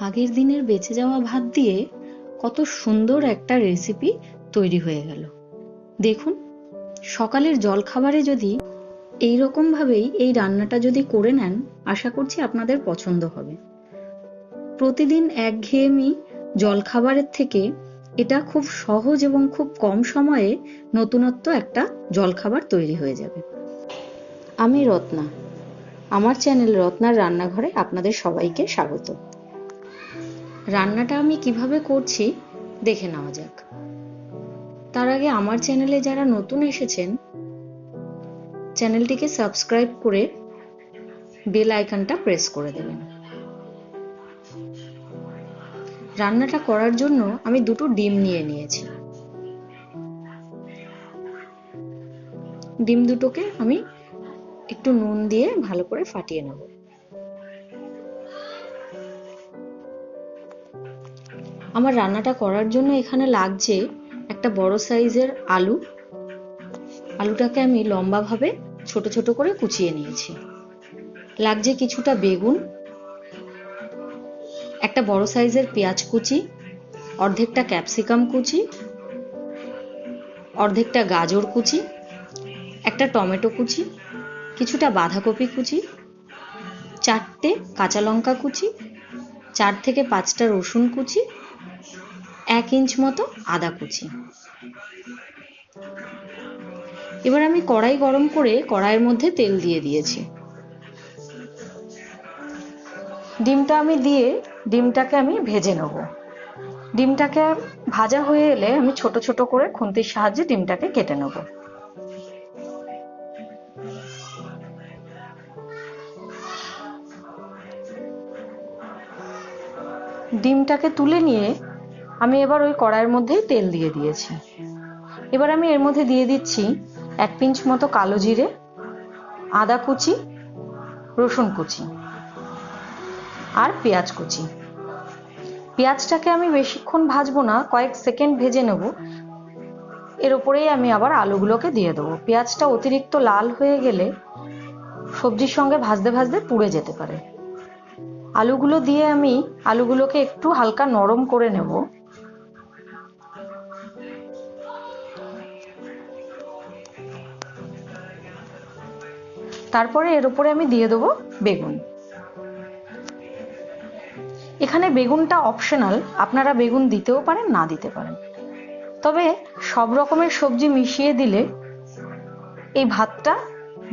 আগের দিনের বেঁচে যাওয়া ভাত দিয়ে কত সুন্দর একটা রেসিপি তৈরি হয়ে গেল। দেখুন, সকালের জলখাবারে যদি এই রকমভাবেই এই রান্নাটা যদি করে নেন, আশা করছি আপনাদের পছন্দ হবে। প্রতিদিন একঘেয়েমি জলখাবারের থেকে এটা খুব সহজ এবং খুব কম সময়ে নতুনত্ব একটা জলখাবার তৈরি হয়ে যাবে। আমি রত্না। আমার চ্যানেল রত্নার রান্নাঘরে আপনাদের সবাইকে স্বাগত। রান্নাটা আমি কীভাবে করছি দেখে নেওয়া যাক। তার আগে আমার চ্যানেলে যারা নতুন এসেছেন, চ্যানেলটিকে সাবস্ক্রাইব করে বেল আইকনটা প্রেস করে দেবেন। রান্নাটা করার জন্য আমি দুটো ডিম নিয়ে নিয়েছি। ডিম দুটোকে আমি একটু নুন দিয়ে ভালো করে ফাটিয়ে নেব। আমার রান্নাটা করার জন্য এখানে লাগছে একটা বড় সাইজের আলু। আলুটাকে আমি লম্বাভাবে ছোট ছোট করে কুচিয়ে নিয়েছি। লাগছে কিছুটা বেগুন, একটা বড় সাইজের পেঁয়াজ কুচি, অর্ধেকটা ক্যাপসিকাম কুচি, অর্ধেকটা গাজর কুচি, একটা টমেটো কুচি, কিছুটা বাঁধাকপি কুচি, চারটে কাঁচা লঙ্কা কুচি, চার থেকে পাঁচটা রসুন কুচি এক ইঞ্চ মতো আদা কুচি। এবার আমি কড়াই গরম করে কড়াইয়ের মধ্যে তেল দিয়ে দিয়েছি। ডিমটা আমি দিয়ে ডিমটাকে আমি ভেজে নেব। ডিমটাকে ভাজা হয়ে এলে আমি ছোট ছোট করে খুন্তির সাহায্যে ডিমটাকে কেটে নেব। ডিমটাকে তুলে নিয়ে আমি এবার ওই কড়াইয়ের মধ্যেই তেল দিয়ে দিয়েছি। এবার আমি এর মধ্যে দিয়ে দিচ্ছি এক পিঞ্চ মতো কালো জিরে, আদা কুচি, রসুন কুচি আর পেঁয়াজ কুচি। পেঁয়াজটাকে আমি বেশিক্ষণ ভাজবো না, কয়েক সেকেন্ড ভেজে নেব। এর উপরেই আমি আবার আলুগুলোকে দিয়ে দেবো। পেঁয়াজটা অতিরিক্ত লাল হয়ে গেলে সবজির সঙ্গে ভাজতে ভাজতে পুড়ে যেতে পারে। আলুগুলো দিয়ে আমি আলুগুলোকে একটু হালকা নরম করে নেব। তারপরে এর উপরে আমি দিয়ে দেবো বেগুন। এখানে বেগুনটা অপশনাল আপনারা বেগুন দিতেও পারেন, না দিতে পারেন। তবে সব রকমের সবজি মিশিয়ে দিলে এই ভাতটা,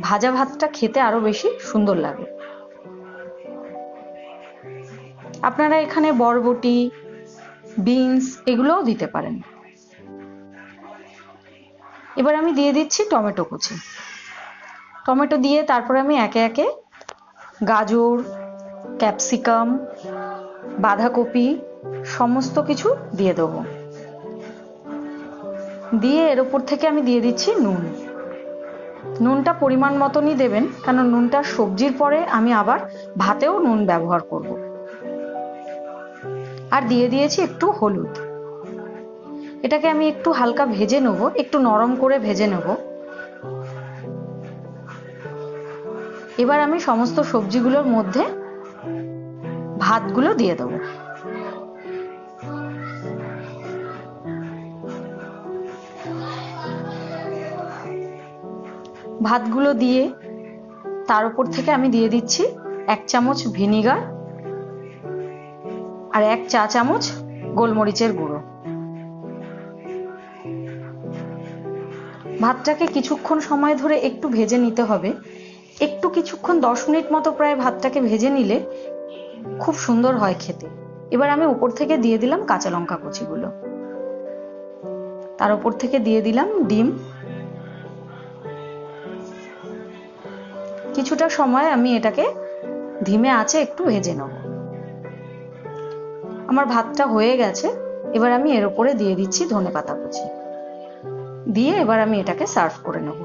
ভাজা ভাতটা খেতে আরও বেশি সুন্দর লাগে। আপনারা এখানে বরবটি, বিনস এগুলোও দিতে পারেন। এবার আমি দিয়ে দিচ্ছি টমেটো কুচি। টমেটো দিয়ে তারপরে আমি একে একে গাজর, ক্যাপসিকাম, বাঁধাকপি সমস্ত কিছু দিয়ে দেবো। দিয়ে এর উপর থেকে আমি দিয়ে দিচ্ছি নুন। নুনটা পরিমাণ মতনই দেবেন, কেন নুনটা সবজির পরে আমি আবার ভাতেও নুন ব্যবহার করব। আর দিয়ে দিয়েছি একটু হলুদ। এটাকে আমি একটু হালকা ভেজে নেব, একটু নরম করে ভেজে নেব। এবার আমি সমস্ত সবজিগুলোর মধ্যে ভাতগুলো দিয়ে দেবো। ভাতগুলো দিয়ে তার উপর থেকে আমি দিয়ে দিচ্ছি এক চামচ ভিনিগার আর এক চা চামচ গোলমরিচের গুঁড়ো। ভাতটাকে কিছুক্ষণ সময় ধরে একটু ভেজে নিতে হবে। একটু কিছুক্ষণ দশ মিনিট মতো প্রায় ভাতটাকে ভেজে নিলে খুব সুন্দর হয় খেতে। এবার আমি উপর থেকে দিয়ে দিলাম কাঁচা লঙ্কা কুচিগুলো। তার উপর থেকে দিয়ে দিলাম ডিম। কিছুটা সময় আমি এটাকে ধিমে আছে একটু ভেজে নেব। আমার ভাতটা হয়ে গেছে এবার আমি এর উপরে দিয়ে দিচ্ছি ধনে পাতা কুচি। দিয়ে এবার আমি এটাকে সার্ভ করে নেব।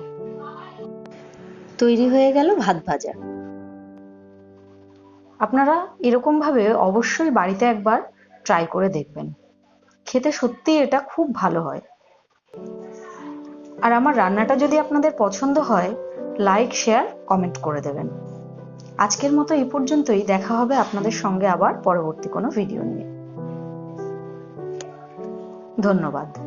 তৈরি হয়ে গেল ভাত ভাজা। আপনারা এরকম ভাবে অবশ্যই বাড়িতে একবার ট্রাই করে দেখবেন। খেতে সত্যি এটা খুব ভালো হয়। আর আমার রান্নাটা যদি আপনাদের পছন্দ হয় লাইক শেয়ার কমেন্ট করে দেবেন। আজকের মতো এই পর্যন্তই। দেখা হবে আপনাদের সঙ্গে আবার পরবর্তী কোনো ভিডিও নিয়ে। ধন্যবাদ।